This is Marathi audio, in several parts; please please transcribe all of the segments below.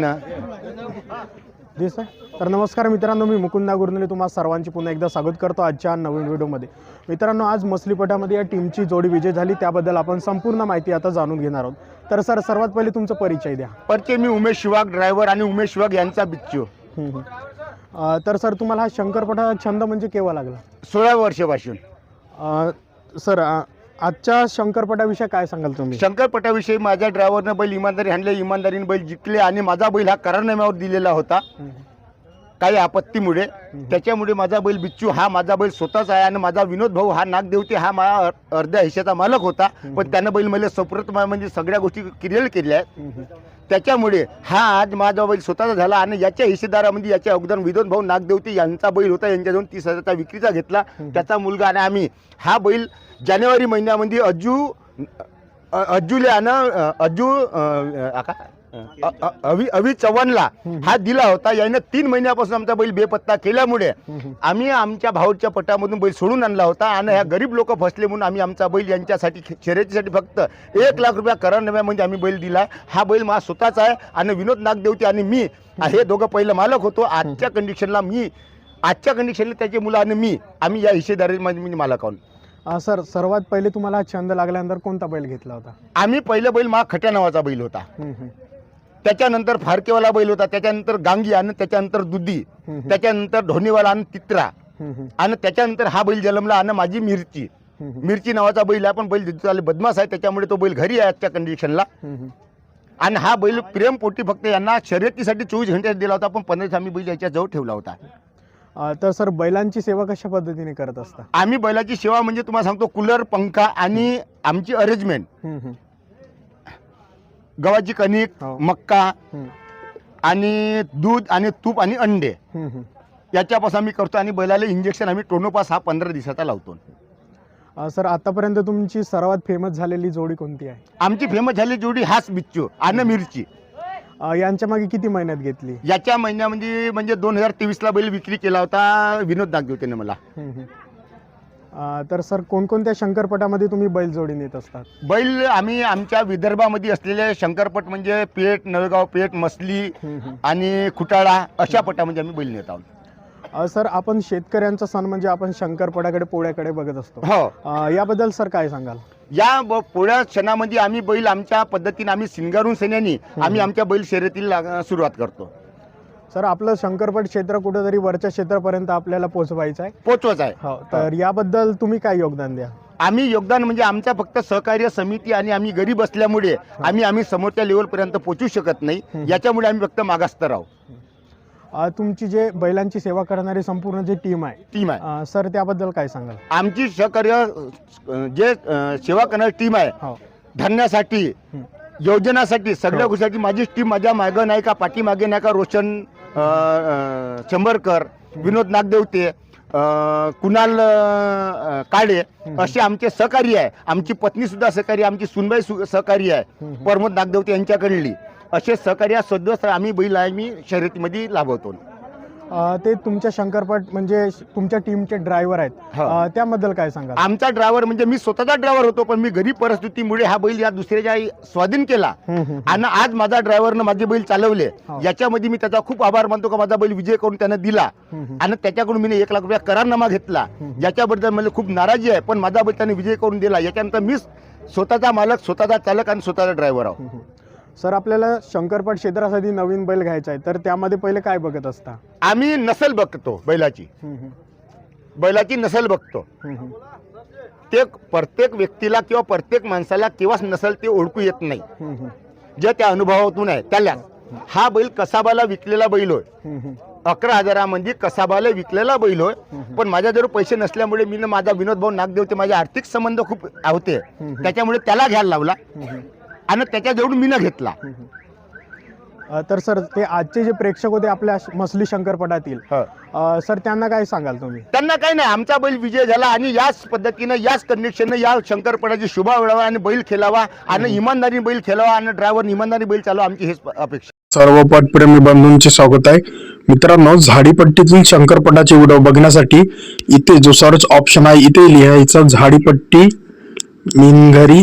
ना. दिस तर नमस्कार मित्रांनो मी मुकुंदा गुरनुले तुम्हा सर्वांची पुन्हा एकदा स्वागत करतो आजच्या नवीन व्हिडिओमध्ये. मित्रांनो आज मसलीपटामध्ये या टीमची जोडी विजय झाली त्याबद्दल आपण संपूर्ण माहिती आता जाणून घेणार आहोत. तर सर सर्वात पहिले तुमचा परिचय द्या. परचे मी उमेश शिवाग ड्रायव्हर आणि उमेश शिवाग यांचा बिच्चू. अ, तर सर तुम्हाला हा शंकरपटा छंद म्हणजे केव्हा लागला? सोळा वर्षापासून. अ, सर अ, आजच्या शंकरपटाविषयी काय सांगाल तुम्ही? शंकरपटाविषयी माझ्या ड्रायव्हरनं बैल इमानदारी हाणले इमानदारीने बैल जिंकले आणि माझा बैल हा करारनाम्यावर दिलेला होता. काही आपत्तीमुळे. त्याच्यामुळे माझा बैल बिच्चू हा माझा बैल स्वतःच आहे आणि माझा विनोद भाऊ हा नागदेवते हा माझा अर- अर्ध्या हिश्श्याचा मालक होता. पण त्यानं बैल मला सप्रत म्हणजे सगळ्या गोष्टी क्लिअर केल्या आहेत. त्याच्यामुळे हा आज माझा बैल स्वतःचा झाला आणि याच्या हिस्सेदारामध्ये याच्या अगोदर विनोद भाऊ नागदेवते यांचा बैल होता. यांच्याजवळ तीस हजारचा विक्रीचा घेतला. त्याचा मुलगा आणि आम्ही. हा बैल जानेवारी महिन्यामध्ये अज्जू अ- अज्जूला आणि अज्जू अ, अ? अ- अवि अवि चव्हाणला हा दिला होता यानं तीन महिन्यापासून आमचा बैल बेपत्ता केल्यामुळे. आम्ही आमच्या भाऊच्या पटामधून बैल सोडून आणला होता आणि ह्या गरीब लोक फसले म्हणून आम्ही आमचा बैल यांच्यासाठी शर्यतीसाठी फक्त एक लाख रुपया करारनाम्यामध्ये आम्ही बैल दिला हा बैल माझा स्वतःचा आहे आणि विनोद नागदेवते आणि मी हे दोघं पहिलं मालक होतो आजच्या कंडिशनला मी आजच्या कंडिशनला त्याचे मुलं आणि मी आम्ही या हिस्सेदारीमध्ये मी मालक आहोत अ, सर सर्वात पहिले तुम्हाला हा छंद लागल्यानंतर कोणता बैल घेतला होता आम्ही पहिलं बैल मा खट्या नावाचा बैल होता हम्म, हम्म. त्याच्यानंतर फारकेवाला बैल होता त्याच्यानंतर गांगी आणि त्याच्यानंतर दुधी. त्याच्यानंतर ढोणीवाला आणि तित्रा. आणि त्याच्यानंतर हा बैल जन्मला आणि माझी मिरची मिरची नावाचा बैल आहे पण बैल दिवसाला बदमाश आहे त्याच्यामुळे तो बैल घरी आहे आजच्या कंडिशनला. आणि हा बैल प्रेमपोटी फक्त यांना शर्यतीसाठी चोवीस घंटे दिला होता पण पंधरा आम्ही बैल याच्या जवळ ठेवला होता अ, तर सर बैलांची सेवा कशा पद्धतीने करत असता आम्ही बैलाची सेवा म्हणजे तुम्हाला सांगतो कूलर पंखा आणि आमची अरेंजमेंट हम्म, हम्म. गव्हाची कणिक हो. मक्का आणि दूध आणि तूप आणि अंडे. याच्यापासून आम्ही करतो आणि बैलाला इंजेक्शन आम्ही टोनोपास हा पंधरा दिवसाचा लावतो. अ, सर आतापर्यंत तुमची सर्वात फेमस झालेली जोडी कोणती आहे? आमची फेमस झाली जोडी हाच बिच्चू आणि मिरची. अ, यांच्या मागे किती महिन्यात घेतली? याच्या महिन्यामध्ये म्हणजे दोन हजार तेवीसला बैल विक्री केला होता विनोद नागदेवतेने मला. हम्म, हम्म. अ, तर सर कोणकोणत्या शंकरपटामध्ये तुम्ही बैल जोडी नेत असतात? बैल आम्ही आमच्या विदर्भामध्ये असलेले शंकरपट म्हणजे पेठ नवेगाव पेठ मसली हम्म, हम्म. आणि खुटाळा अशा पटामध्ये आम्ही बैल नेत आहोत. अ, सर आपण शेतकऱ्यांचा सण म्हणजे आपण शंकरपटाकडे पोळ्याकडे बघत असतो. हो. अ, याबद्दल सर काय सांगाल? या ब- पोळ्या क्षणामध्ये आम्ही बैल आमच्या पद्धतीने आम्ही सिंगारून सैन्यानी आम्ही आमच्या बैल शर्यतीला सुरुवात करतो. सर आपलं शंकरपट क्षेत्र कुठेतरी वरच्या क्षेत्रापर्यंत आपल्याला पोहोचवायचं आहे. पोचवच आहे. हो तर याबद्दल तुम्ही काय योगदान द्या? आम्ही योगदान म्हणजे आमचा फक्त सहकार्य समिती आणि आम्ही गरीब असल्यामुळे आम्ही आम्ही समोरच्या लेवलपर्यंत पोहोचू शकत नाही. याच्यामुळे आम्ही फक्त मागास्तर आहोत. अ, तुमची जे बैलांची सेवा करणारी संपूर्ण जी टीम आहे टीम आहे. अ, सर त्याबद्दल काय सांगाल? आमची सहकार्य अ, जे अ, सेवा करणारी टीम आहे हो. धान्यासाठी हं. योजनासाठी सगळ्या हो. गोष्टीसाठी माझी टीम माझ्या मागं नाही का पाठीमागे नाही का रोशन शंभरकर विनोद नागदेवते कुणाल काळे असे आमचे सहकारी आहे. आमची पत्नी सुद्धा सहकारी आमची सुनबाई सु- सहकारी आहे. प्रमोद नागदेवते यांच्याकडली. असे सहकार्य सदस्य आम्ही बैल आम्ही शर्यतीमध्ये लाभवतो. ते तुमच्या शंकरपट म्हणजे तुमच्या टीमचे ड्रायव्हर आहेत त्याबद्दल काय सांगाल आमचा ड्रायव्हर म्हणजे मी स्वतःचा ड्रायव्हर होतो पण मी गरीब परिस्थितीमुळे हा बैल या दुसऱ्याच्या स्वाधीन केला. आणि आज माझा ड्रायव्हरनं माझे बैल चालवले. याच्यामध्ये मी त्याचा खूप आभार मानतो का माझा बैल विजय करून त्यानं दिला. आणि त्याच्याकडून मी एक लाख रुपया करारनामा घेतला. याच्याबद्दल मला खूप नाराजी आहे पण माझा बैल त्याने विजय करून दिला याच्यानंतर मी स्वतःचा मालक स्वतःचा चालक आणि स्वतःचा ड्रायव्हर आहो हम्म. सर आपल्याला शंकरपट क्षेत्रासाठी नवीन बैल घ्यायचा आहे तर त्यामध्ये पहिले काय बघत असता? आम्ही नसल बघतो बैलाची. बैलाची नसल बघतो. ते प्रत्येक व्यक्तीला किंवा प्रत्येक माणसाला केव्हाच नसल ते ओळखू येत नाही. जे त्या अनुभवातून आहे त्याला. हा बैल कसाबाला विकलेला बैल होय. अकरा हजारामध्ये कसाबाला विकलेला बैल होय. पण माझ्याजवळ पैसे नसल्यामुळे मी न माझा विनोद भाऊ नागदेवते माझे आर्थिक संबंध खूप होते. त्याच्यामुळे त्याला घ्यायला लावला. आणि त्याच्याजवळ मी न घेतला अ, तर सर ते आजचे जे प्रेक्षक होते आपल्या श- मसली शंकरपटातील अ, सर त्यांना काय सांगाल तुम्ही? त्यांना काही नाही आमचा बैल विजय झाला आणि याच पद्धतीनं याच कंडिशननं या शंकरपडाची शुभा मिळावा आणि बैल खेळावा आणि इमानदारी बैल खेळावा आणि ड्रायव्हर इमानदारी बैल चालवा आमची हेच अपेक्षा. सर्व पटप्रेमी बंधूंचे स्वागत आहे. मित्रांनो झाडीपट्टीतील शंकरपटाचे व्हिडिओ बघण्यासाठी इथे जो सर्च ऑप्शन आहे इथे लिहायचं झाडीपट्टी मिनघरी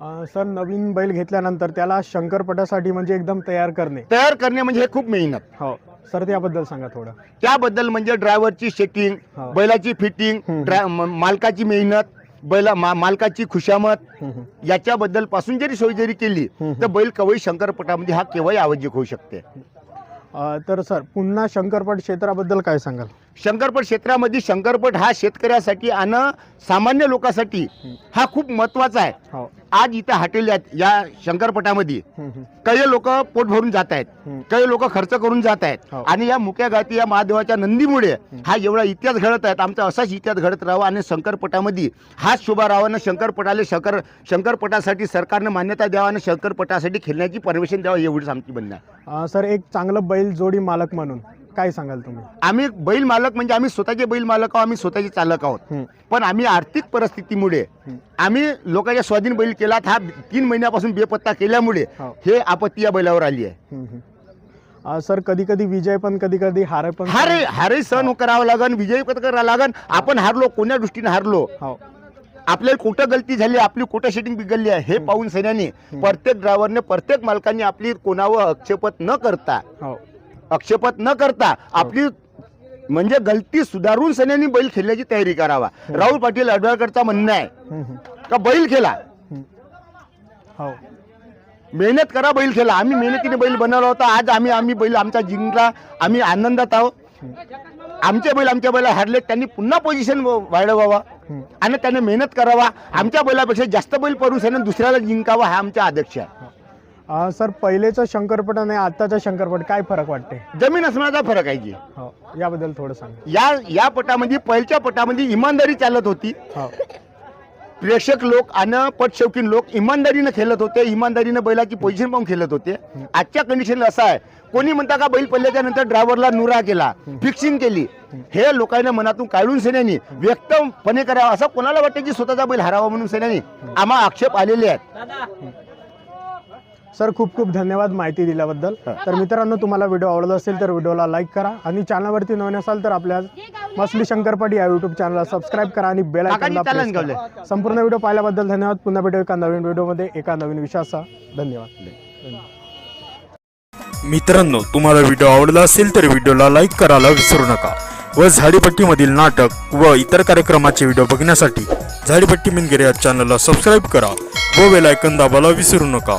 सर नवीन बैल घेतल्यानंतर त्याला शंकरपटासाठी म्हणजे एकदम तयार करणे तयार करणे म्हणजे हे खूप मेहनत हो सर त्याबद्दल सांगा थोडं त्याबद्दल म्हणजे ड्रायव्हरची सेटिंग हो. बैलाची फिटिंग हम्म. ड्राय म- मालकाची मेहनत बैला मा- मालकाची खुशामत हम्म, हम्म. याच्याबद्दलपासून जरी सोय जरी केली हम्म. तर बैल कवई शंकरपटामध्ये हा केव्हाही आवश्यक होऊ शकते अं, तर सर पुन्हा शंकरपट क्षेत्राबद्दल काय सांगाल शंकरपट क्षेत्रामध्ये शंकरपट हा शेतकऱ्यासाठी आणि सामान्य लोकांसाठी हा खूप महत्त्वाचा आहे. हो. आज इथं हॉटेल आहेत या शंकरपटामध्ये. काही लोक पोट भरून जात आहेत. काही लोक खर्च करून जात आहेत. हो. आणि या मुक्या गाती या महादेवाच्या नंदीमुळे हा एवढा इतिहास घडत आहेत. आमचा असाच इतिहास घडत राहावा आणि शंकरपटामध्ये हाच शोभा राहावा आणि शंकरपटाला शंकर शंकरपटासाठी सरकारनं मान्यता द्यावा आणि शंकरपटासाठी खेळण्याची परमिशन द्यावं एवढीच आमची बनणं आहे. अं, सर एक चांगलं बैल जोडी मालक म्हणून. काय सांगाल तुम्ही? आम्ही बैल मालक म्हणजे आम्ही स्वतःचे बैल मालक आहोत आम्ही स्वतःचे चालक आहोत. पण आम्ही आर्थिक परिस्थितीमुळे. आम्ही लोकांच्या स्वाधीन बैल केलात हा तीन महिन्यापासून बेपत्ता केल्यामुळे हो. हे आपत्ती या बैलावर आली आहे. अं, सर कधी कधी विजय पण कधी कधी हार पण हारे हारे सहन करावं लागन विजय पत करावं लागन आपण हारलो कोण्या दृष्टीने हारलो? हो. आपल्याला कुठं गलती झाली आपली कुठं सेटिंग बिघडली आहे हे पाहून सैन्याने प्रत्येक ड्रायव्हरने प्रत्येक मालकाने आपली कोणावर आक्षेपत न करता हो. आक्षेपत न करता आपली म्हणजे गलती सुधारून सैन्याने बैल खेळण्याची तयारी करावा. राहुल पाटील अडवाळकरचा म्हणणं आहे. का बैल खेळा. हो. मेहनत करा बैल खेळा. आम्ही मेहनतीने बैल बनवला होता. आज आम्ही आम्ही बैल आमचा जिंकला. आम्ही आनंदात आहोत. आमचे बैल आमच्या बैला हारले त्यांनी पुन्हा पोझिशन वाढवावा. आणि त्याने मेहनत करावा. आमच्या बैलापेक्षा जास्त बैल पडून दुसऱ्याला जिंकावा हा आमचा आदर्श आहे. अं, सर पहिलेचं शंकरपट आणि आत्ताचं शंकरपट काय फरक वाटते? जमीन असण्याचा फरक आहे जी हो याबद्दल थोडं सांगा. या या पटामध्ये पहिल्या पटामध्ये इमानदारी चालत होती. हो. प्रेक्षक लोक आणि पटशौकीन लोक इमानदारीनं खेळत होते इमानदारीनं बैलाची पोझिशन पाहून खेळत होते. आजच्या कंडिशनला असं आहे कोणी म्हणता का बैल पडल्याच्या नंतर ड्रायव्हरला नुरा केला फिक्सिंग केली हे लोकांना मनातून काढून सेन्यानी व्यक्तपणे करावं. असं कोणाला वाटतं की स्वतःचा बैल हरावा म्हणून सेन्यानी आम्हा आक्षेप आलेले आहेत. सर खूप खूप धन्यवाद माहिती दिल्याबद्दल. तर मित्रांनो तुम्हाला व्हिडिओ आवडला असेल तर व्हिडिओला लाईक करा आणि चॅनलवरती नवीन असाल तर आपल्या मसली शंकरपाटी या युट्यूब चॅनलला सबस्क्राईब करा आणि बेल आयकॉनला संपूर्ण व्हिडिओ पाहिल्याबद्दल धन्यवाद. पुन्हा भेटू एका नवीन व्हिडिओमध्ये एका नवीन विषयासह धन्यवाद. मित्रांनो तुम्हाला व्हिडिओ आवडला असेल तर व्हिडिओला लाईक करायला विसरू नका व झाडीपट्टीमधील नाटक व इतर कार्यक्रमाचे व्हिडिओ बघण्यासाठी झाडीपट्टी मिनगिरे या चॅनलला सबस्क्राईब करा व बेल आयकन दाबायला विसरू नका.